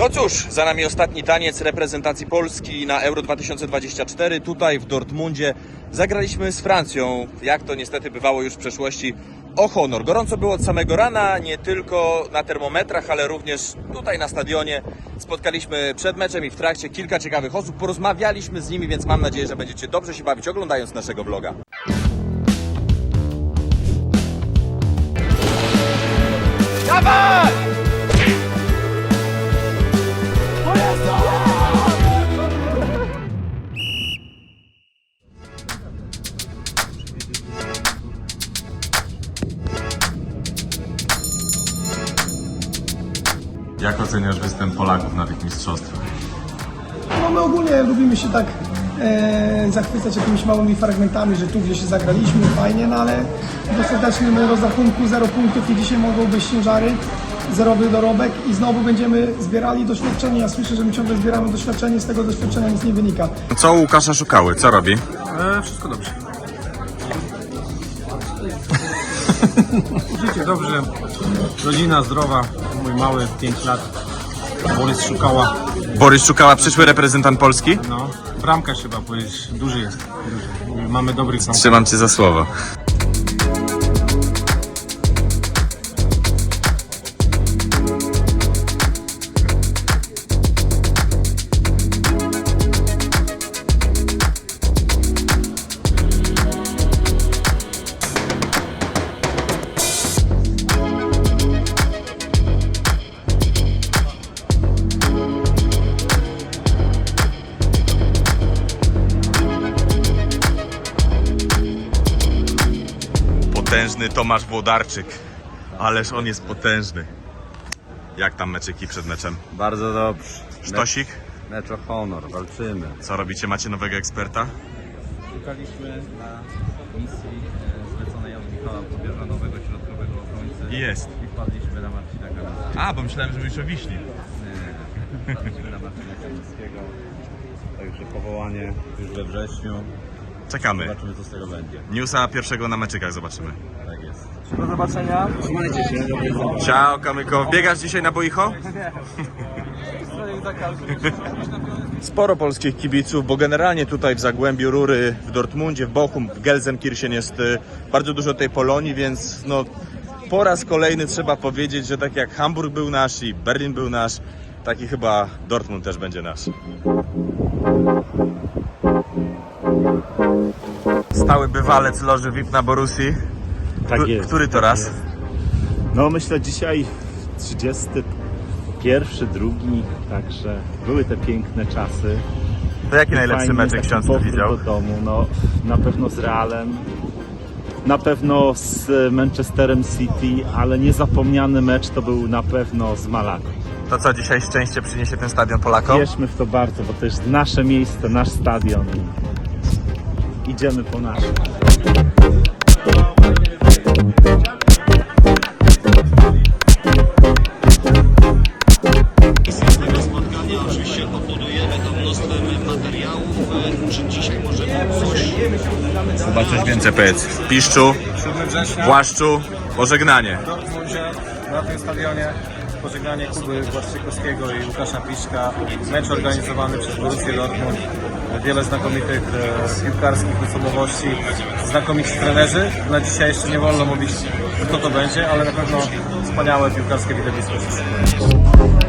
No cóż, za nami ostatni taniec reprezentacji Polski na Euro 2024. Tutaj w Dortmundzie zagraliśmy z Francją, jak to niestety bywało już w przeszłości, o honor. Gorąco było od samego rana, nie tylko na termometrach, ale również tutaj na stadionie. Spotkaliśmy przed meczem i w trakcie kilka ciekawych osób, porozmawialiśmy z nimi, więc mam nadzieję, że będziecie dobrze się bawić oglądając naszego vloga. Jak oceniasz występ Polaków na tych mistrzostwach? No my ogólnie lubimy się tak e, zachwycać jakimiś małymi fragmentami, że tu gdzieś się zagraliśmy, fajnie, no ale w ostatecznym rozrachunku 0 punktów i dzisiaj mogą być ciężary, zerowy dorobek i znowu będziemy zbierali doświadczenie. Ja słyszę, że my ciągle zbieramy doświadczenie, z tego doświadczenia nic nie wynika. Co u Łukasza Szukały? Co robi? E, wszystko dobrze. Życie dobrze, rodzina zdrowa, mój mały 5 lat, Borys szukała, Borys Szukała, przyszły reprezentant Polski? no, bramkarz chyba powiedzieć, duży jest, duży. mamy dobrych sam. Trzymam cię za słowo. Potężny Tomasz Włodarczyk. Ależ on jest potężny. Jak tam meczyki przed meczem? Bardzo dobrze. Sztosik? Mecz o honor, walczymy. Co robicie? Macie nowego eksperta? Szukaliśmy na misji e, zleconej od Michała Pobierza nowego środkowego obrońcy Jest. i wpadliśmy na Marcina Kamińskiego. A, bo myślałem, że już o wiśni. Wpadliśmy na Marcina Kamińskiego. Także powołanie już we wrześniu. Czekamy. Zobaczymy co z tego będzie. Newsa pierwszego na meczykach zobaczymy. Tak jest. Do zobaczenia. Trzymajcie się. Ciao, Kamyko. Biegasz dzisiaj na boicho? Sporo polskich kibiców, bo generalnie tutaj w Zagłębiu Rury, w Dortmundzie, w Bochum, w Gelsenkirchen jest y, bardzo dużo tej Polonii, więc no, po raz kolejny trzeba powiedzieć, że tak jak Hamburg był nasz i Berlin był nasz, taki chyba Dortmund też będzie nasz. Stały bywalec loży VIP na Borusi. Tak jest. Który to raz? No myślę dzisiaj 31, drugi, także były te piękne czasy. To jaki najlepszy Fajny meczek ksiądz widział? do domu, no na pewno z Realem, na pewno z Manchesterem City, ale niezapomniany mecz to był na pewno z Malaką. To co, dzisiaj szczęście przyniesie ten stadion Polakom? Wierzmy w to bardzo, bo to jest nasze miejsce, nasz stadion. Idziemy po naszym. Chyba coś więcej powiedz. W Piszczu, 7 września Płaszczu, pożegnanie. w Dortmundzie, na tym stadionie, pożegnanie Kuby Błaszczykowskiego i Łukasza Piszka, mecz organizowany przez Borussię Dortmund, wiele znakomitych e, piłkarskich osobowości, znakomici trenerzy. Na dzisiaj jeszcze nie wolno mówić kto to będzie, ale na pewno wspaniałe piłkarskie widowisko się.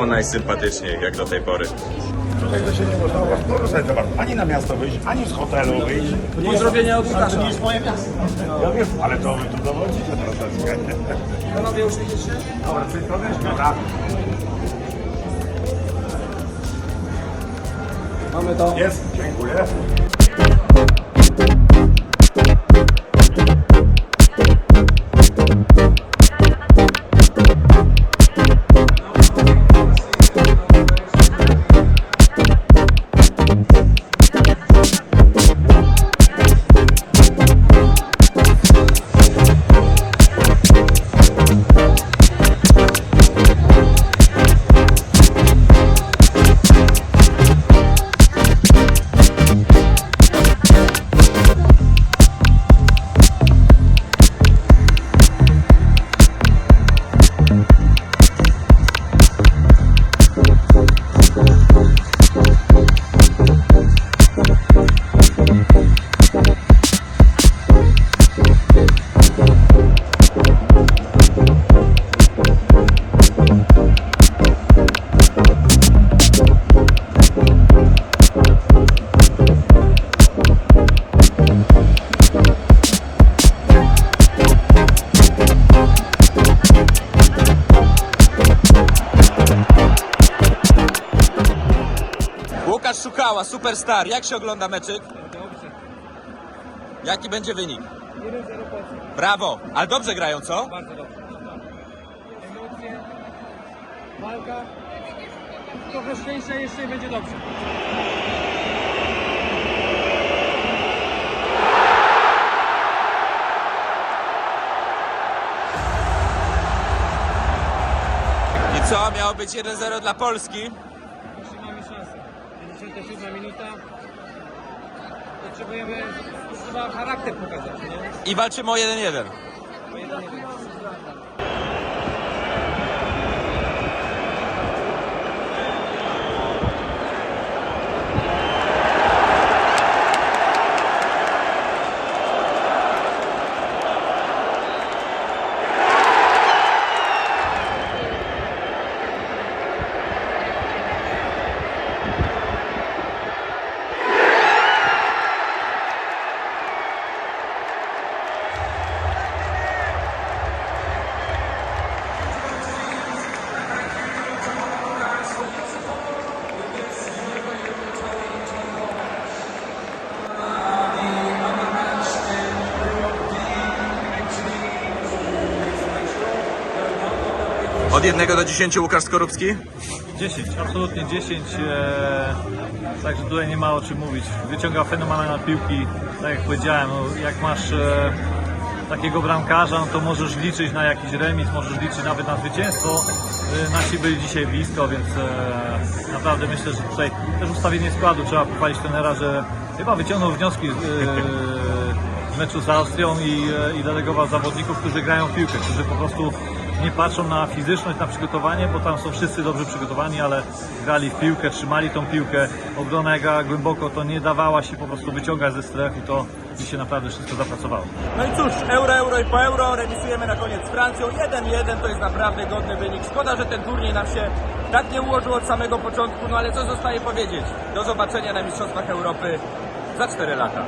Było najsympatyczniej, jak do tej pory. Tego się nie można poruszać za bardzo. Ani na miasto wyjść, ani z hotelu wyjść. Pozdrowienia od Łukasza. To nie jest moje miasto. Ja wiem, ale to wy tu dowodzicie troszeczkę. Panowie już widzicie? Dobra, czyli to też dobra. Mamy to. Jest, dziękuję. Superstar. Jak się ogląda meczyk? Dobrze. Jaki będzie wynik? 1-0 Polska. Brawo! Ale dobrze grają, co? Bardzo dobrze. Emocje, walka. Trochę szczęścia jeszcze i będzie dobrze. I co? Miało być 1-0 dla Polski. Jeszcze mamy szansę. 57 minuta. Potrzebujemy, trzeba charakter pokazać, nie? I walczymy o 1-1. Od 1 do 10 Łukasz Skorupski. 10, absolutnie 10. E, także tutaj nie ma o czym mówić. Wyciąga fenomenalne piłki. Tak jak powiedziałem, no, jak masz e, takiego bramkarza, no to możesz liczyć na jakiś remis, możesz liczyć nawet na zwycięstwo. E, nasi byli dzisiaj blisko, więc e, naprawdę myślę, że tutaj też ustawienie składu trzeba pochwalić trenera, że chyba wyciągnął wnioski e, meczu z Austrią i, e, i delegował zawodników, którzy grają w piłkę, którzy po prostu nie patrzą na fizyczność, na przygotowanie, bo tam są wszyscy dobrze przygotowani, ale grali w piłkę, trzymali tą piłkę. Obrona jak głęboko, to nie dawała się po prostu wyciągać ze stref i to dzisiaj naprawdę wszystko zapracowało. No i cóż, euro, euro i po euro remisujemy na koniec z Francją. 1-1 to jest naprawdę godny wynik. Szkoda, że ten turniej nam się tak nie ułożył od samego początku, no ale co zostaje powiedzieć? Do zobaczenia na Mistrzostwach Europy za 4 lata.